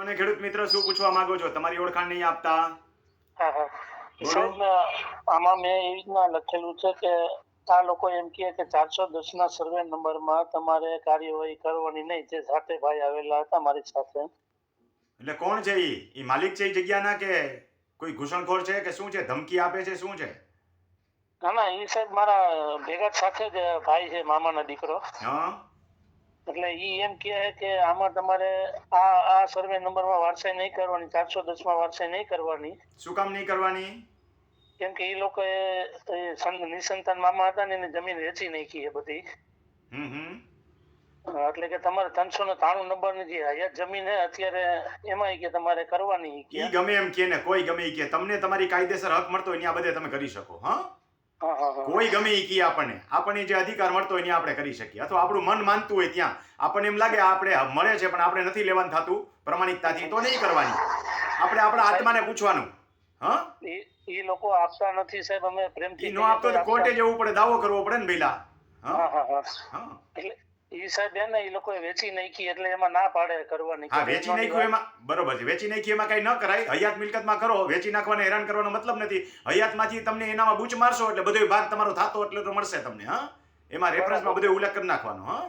અને ખેડૂત મિત્ર શું પૂછવા માંગો છો? તમારી ઓળખાણ નહીં આપતા. આમાં મેં એવી રીતના લખેલું છે કે આ લોકો એમ કહે કે ચારસો દસ ના સર્વે નંબરમાં તમારે કાર્યવાહી કરવાની નહીં. જે સાથે ભાઈ આવેલા હતા મારી સાથે. એટલે કોણ છે ઈ? ઈ માલિક છે ઈ જગ્યાના કે કોઈ ઘૂસણખોર છે કે શું છે? ધમકી આપે છે શું છે? ના ના એ સાહેબ મારા ભેગા સાથે જ ભાઈ છે મામાના દીકરો. હા? એટલે ઈ એમ કહે કે આમાં તમારે આ આ સર્વે નંબરમાં વારસાઈ નહીં કરવાની ચારસો દસમાં વારસાઈ નહીં કરવાની. શું કામ નહીં કરવાની? કેમ કે એ લોકો નિસંતાન મામા હતા ને એને જમીન વેચી નાખી એ બધી. એટલે કે તમારે ત્રણસો ને ત્રાણું નંબરની જે હયાત જમીન હે અત્યારે એમાં કે તમારે કરવાની ઈ ગમે એમ કે ને કોઈ ગમે કે તમને તમારી કાયદેસર હક મળતો હોય ત્યાં બધે તમે કરી શકો હા? કોઈ ગમે એ કે આપણને. આપણને જે અધિકાર મળતો હોય આપણે કરી શકીએ. અથવા આપણું મન માનતું હોય ત્યાં. આપણને એમ લાગે આપણે મળે છે પણ આપણે નથી લેવાનું થતું. પ્રમાણિકતાથી તો નહીં કરવાની. આપણે આપણા આત્માને પૂછવાનું. હા? ઈ લોકો આપતા નથી સાહેબ. અમે પ્રેમથી નો આપતો તો કોર્ટે જવું પડે દાવો કરવો પડે ને ભઈલા. હા હા. હા. એટલે ઈ સાહેબ હે ને ઈ લોકોએ વેચી નાખી એટલે એમાં ના પાડે કરવાની હા વેચી નાખ્યું એમાં? બરોબર છે. વેચી નાખી એમાં કઈ ન કરાય. હયાત મિલકતમાં કરો. વેચી નાખવાને હેરાન કરવાનો મતલબ નથી. હયાતમાંથી તમને એનામાં બૂચ મારશો એટલે બધો ભાગ તમારો થતો એટલે તો મળશે તમને હા? એમાં રેફરન્સમાં બધો ઉલ્લેખ કરી નાખવાનો હા?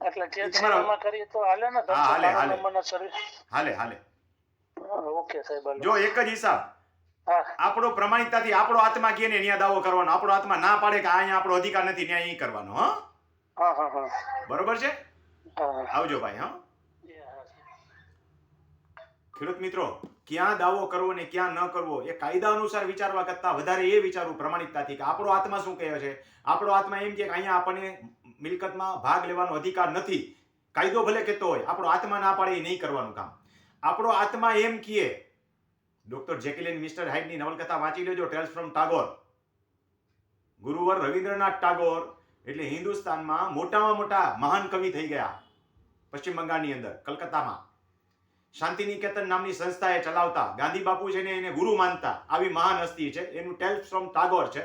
એટલે જે ઈ છે તમારો- એમાં કરીએ તો હાલે ને હા, હાલે, હાલે. હાલે હાલે. ઓકે સાહેબ જો એક જ હિસાબ. આપણો પ્રમાણિકતાથી આપણો આત્મા કહે ને ત્યાં દાવો કરવાનો. આપણો આત્મા ના પાડે કે આ અહીંયા આપણો અધિકાર નથી ત્યાં અહીં કરવાનો હા? હા હા હા. બરોબર છે? આવજો ભાઈ હા. હા ખેડૂત મિત્રો ક્યાં દાવો કરવો ને ક્યાં ન કરવો એ કાયદા અનુસાર વિચારવા કરતા વધારે એ વિચારવું પ્રમાણિકતાથી કે આપણો આત્મા શું કહે છે? આપણો આત્મા એમ કે અહીંયા આપણને મિલકતમાં ભાગ લેવાનો અધિકાર નથી. કાયદો ભલે કહેતો હોય આપણો આત્મા ના પાડે એ નહીં કરવાનું કામ. આપણો આત્મા એમ કહે ડોક્ટર જેકિલિન મિસ્ટર હાઇડની નવલકથા વાંચી લેજો ટેલ્સ ફ્રોમ ટાગોર ગુરુવર રવિન્દ્રનાથ ટાગોર એટલે હિન્દુસ્તાનમાં મોટામાં મોટા મહાન કવિ થઈ ગયા. પશ્ચિમ બંગાળની અંદર, કલકત્તામાં. શાંતિનિકેતન નામની સંસ્થા એ ચલાવતા, ગાંધી બાપુ છે ને એને ગુરુ માનતા, આવી મહાન હસ્તી છે. એનું ટેલ્સ ફ્રોમ ટાગોર છે.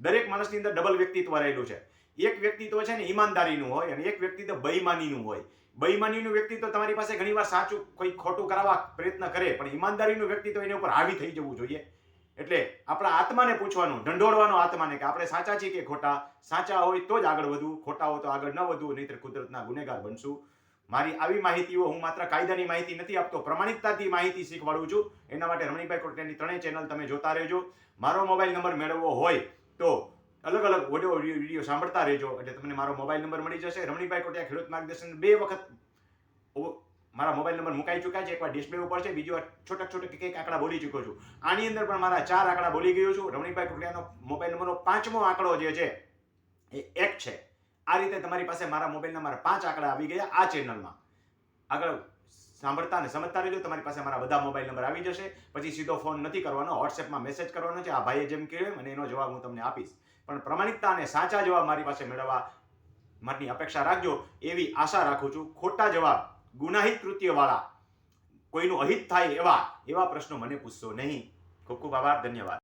દરેક માણસની અંદર ડબલ વ્યક્તિત્વ રહેલું છે. એક વ્યક્તિત્વ છે ને ઈમાનદારીનું હોય અને એક વ્યક્તિત્વ બeiમાનીનું હોય. બeiમાનીનું વ્યક્તિત્વ તમારી પાસે ઘણીવાર સાચું, કોઈ ખોટું કરાવવા પ્રયત્ન કરે, પણ ઈમાનદારીનું વ્યક્તિત્વ એની ઉપર હાવી થઈ જવું જોઈએ. એટલે આપણા આત્માને પૂછવાનું, ઢંઢોળવાનો આત્માને કે આપણે સાચા છીએ કે ખોટા? સાચા હોય તો જ આગળ વધવું, ખોટા હોય તો આગળ ન વધવું, નહીતર કુદરતના ગુનેગાર બનશું. મારી આવી માહિતીઓ હું માત્ર કાયદાની માહિતી નથી આપતો, પ્રમાણિકતાથી માહિતી શીખવાડું છું. એના માટે રમણીભાઈ કોટેની ત્રણેય ચેનલ તમે જોતા રહેજો. મારો મોબાઈલ નંબર મેળવવો હોય તો અલગ અલગ ઓડિયો વીડિયો સાંભળતા રહેજો. એટલે તમને મારો મોબાઈલ નંબર મળી જશે. રમણીભાઈ કોટિયા ખેડૂત માર્ગદર્શન બે વખત મારા મોબાઈલ નંબર મુકાઈ ચૂક્યા છે. એકવાર ડિસ્પ્લે ઉપર છે. બીજી વાર છોટક છોટક કંઈક આંકડા બોલી ચૂક્યો છું. આની અંદર પણ મારા ચાર આંકડા બોલી ગયો છું. રમણીભાઈ કોટિયાનો મોબાઈલ નંબરનો પાંચમો આંકડો જે છે, એ એક છે. આ રીતે તમારી પાસે મારા મોબાઈલના મારા પાંચ આંકડા આવી ગયા આ ચેનલમાં. આગળ સાંભળતા અને સમજતા રહેજો. તમારી પાસે મારા બધા મોબાઈલ નંબર આવી જશે. પછી સીધો ફોન નથી કરવાનો. વોટ્સએપમાં મેસેજ કરવાનો છે. આ ભાઈએ જેમ કહ્યું અને એનો જવાબ હું તમને આપીશ. પણ પ્રમાણિકતા અને સાચા જવાબ મારી પાસે મેળવવા માટેની અપેક્ષા રાખજો. એવી આશા રાખું છું. ખોટા જવાબ ગુનાહિત કૃત્યવાળા. કોઈનું અહિત થાય એવા એવા પ્રશ્નો મને પૂછશો નહીં. ખૂબ ખૂબ આભાર, ધન્યવાદ.